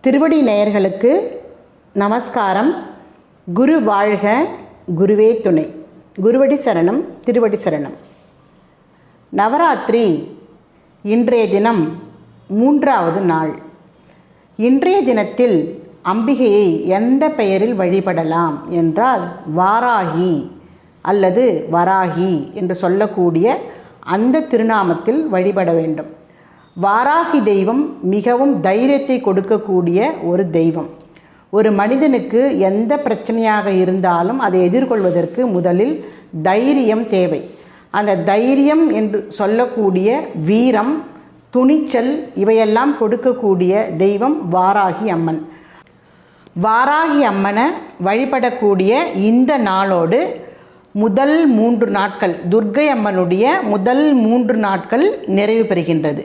திருவடி நேயர்களுக்கு நமஸ்காரம். குரு வாழ்க குருவே துணை. குருவடி சரணம் திருவடி சரணம். நவராத்திரி இன்றைய தினம் மூன்றாவது நாள். இன்றைய தினத்தில் அம்பிகையை எந்த பெயரில் வழிபடலாம் என்றால் வாராகி அல்லது வராகி என்று சொல்லக்கூடிய அந்த திருநாமத்தில் வழிபட வேண்டும். வாராகி தெய்வம் மிகவும் தைரியத்தை கொடுக்கக்கூடிய ஒரு தெய்வம். ஒரு மனிதனுக்கு எந்த பிரச்சனையாக இருந்தாலும் அதை எதிர்கொள்வதற்கு முதலில் தைரியம் தேவை. அந்த தைரியம் என்று சொல்லக்கூடிய வீரம் துணிச்சல் இவையெல்லாம் கொடுக்கக்கூடிய தெய்வம் வாராகி அம்மன். வாராகி அம்மனை வழிபடக்கூடிய இந்த நாளோடு முதல் மூன்று நாட்கள் துர்க்கை அம்மனுடைய முதல் மூன்று நாட்கள் நிறைவு பெறுகின்றது.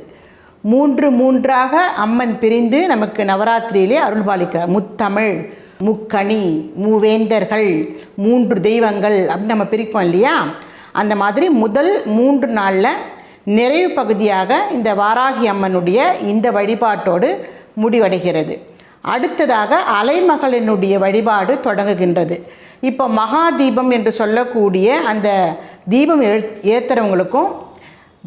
மூன்று மூன்றாக அம்மன் பிரிந்து நமக்கு நவராத்திரியிலே அருள்பாலிக்கிறார் முத்தமிழ் முக்கணி மூவேந்தர்கள் மூன்று தெய்வங்கள் அப்படின்னு நம்ம பிரிப்போம் இல்லையா? அந்த மாதிரி முதல் மூன்று நாளில் நிறைவு பகுதியாக இந்த வாராகி அம்மனுடைய இந்த வழிபாட்டோடு முடிவடைகிறது. அடுத்ததாக அலைமகளினுடைய வழிபாடு தொடங்குகின்றது. இப்போ மகா தீபம் என்று சொல்லக்கூடிய அந்த தீபம் எழு ஏற்றுறவங்களுக்கும்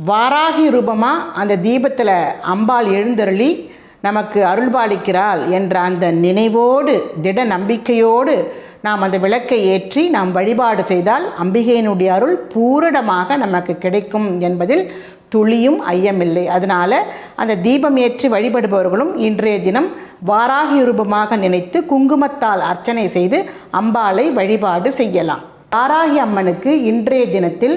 வாராகி ரூபமாக அந்த தீபத்தில் அம்பாள் எழுந்தருளி நமக்கு அருள்பாலிக்கிறாள் என்ற அந்த நினைவோடு திட நம்பிக்கையோடு நாம் அந்த விளக்கை ஏற்றி நாம் வழிபாடு செய்தால் அம்பிகையினுடைய அருள் பூரணமாக நமக்கு கிடைக்கும் என்பதில் துளியும் ஐயமில்லை. அதனால் அந்த தீபம் ஏற்றி வழிபடுபவர்களும் இன்றைய தினம் வாராகி ரூபமாக நினைத்து குங்குமத்தால் அர்ச்சனை செய்து அம்பாளை வழிபாடு செய்யலாம். வாராகி அம்மனுக்கு இன்றைய தினத்தில்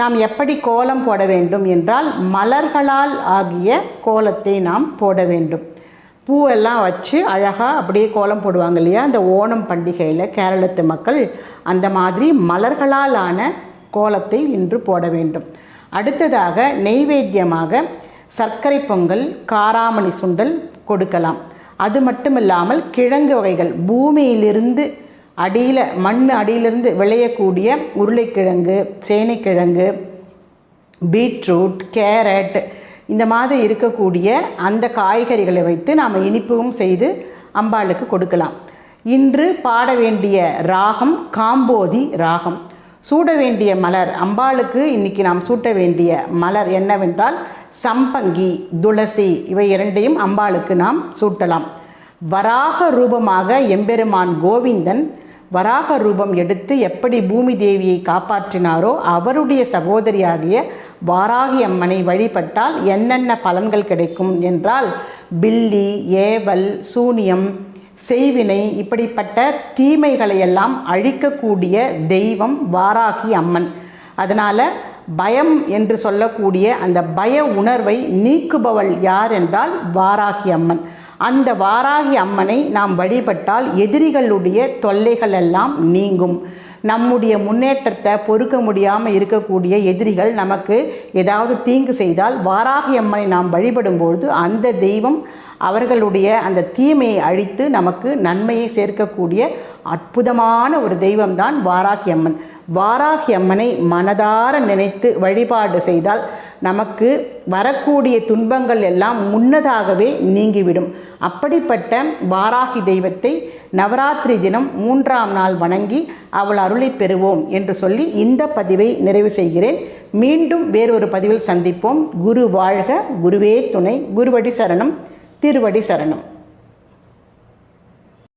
நாம் எப்படி கோலம் போட வேண்டும் என்றால் மலர்களால் ஆகிய கோலத்தை நாம் போட வேண்டும். பூவெல்லாம் வச்சு அழகாக அப்படியே கோலம் போடுவாங்க இல்லையா? அந்த ஓணம் பண்டிகையில் கேரளத்து மக்கள் அந்த மாதிரி மலர்களால் ஆன கோலத்தை இன்று போட வேண்டும். அடுத்ததாக நெய்வேத்தியமாக சர்க்கரை பொங்கல் காராமணி சுண்டல் கொடுக்கலாம். அது மட்டும் இல்லாமல் கிழங்கு வகைகள். பூமியிலிருந்து அடியில் மண் அடியிலிருந்து விளையக்கூடிய உருளைக்கிழங்கு சேனைக்கிழங்கு பீட்ரூட் கேரட் இந்த மாதிரி இருக்கக்கூடிய அந்த காய்கறிகளை வைத்து நாம் இனிப்பும் செய்து அம்பாளுக்கு கொடுக்கலாம். இன்று பாட வேண்டிய ராகம் காம்போதி ராகம். சூட வேண்டிய மலர் அம்பாளுக்கு இன்னைக்கு நாம் சூட்ட வேண்டிய மலர் என்னவென்றால் சம்பங்கி துளசி இவை இரண்டையும் அம்பாளுக்கு நாம் சூட்டலாம். வராக ரூபமாக எம்பெருமான் கோவிந்தன் வராக ரூபம் எடுத்து எப்படி பூமி தேவியை காப்பாற்றினாரோ அவருடைய சகோதரியாகிய வாராகி அம்மனை வழிபட்டால் என்னென்ன பலன்கள் கிடைக்கும் என்றால் பில்லி ஏவல் சூனியம் செய்வினை இப்படிப்பட்ட தீமைகளை எல்லாம் அழிக்கக்கூடிய தெய்வம் வாராகி அம்மன். அதனால் பயம் என்று சொல்லக்கூடிய அந்த பய உணர்வை நீக்குபவள் யார் என்றால் வாராகி அம்மன். அந்த வாராகி அம்மனை நாம் வழிபட்டால் எதிரிகளுடைய தொல்லைகள் எல்லாம் நீங்கும். நம்முடைய முன்னேற்றத்தை பொறுக்க முடியாமல் இருக்கக்கூடிய எதிரிகள் நமக்கு ஏதாவது தீங்கு செய்தால் வாராகி அம்மனை நாம் வழிபடும்பொழுது அந்த தெய்வம் அவர்களுடைய அந்த தீமையை அழித்து நமக்கு நன்மையை சேர்க்கக்கூடிய அற்புதமான ஒரு தெய்வம்தான் வாராகி அம்மன். வாராகி அம்மனை மனதார நினைத்து வழிபாடு செய்தால் நமக்கு வரக்கூடிய துன்பங்கள் எல்லாம் முன்னதாகவே நீங்கிவிடும். அப்படிப்பட்ட வாராகி தெய்வத்தை நவராத்திரி தினம் மூன்றாம் நாள் வணங்கி அவள் அருளை பெறுவோம் என்று சொல்லி இந்த பதிவை நிறைவு செய்கிறேன். மீண்டும் வேறொரு பதிவில் சந்திப்போம். குரு வாழ்க குருவே துணை குருவடி சரணம். திருவடி சரணம்.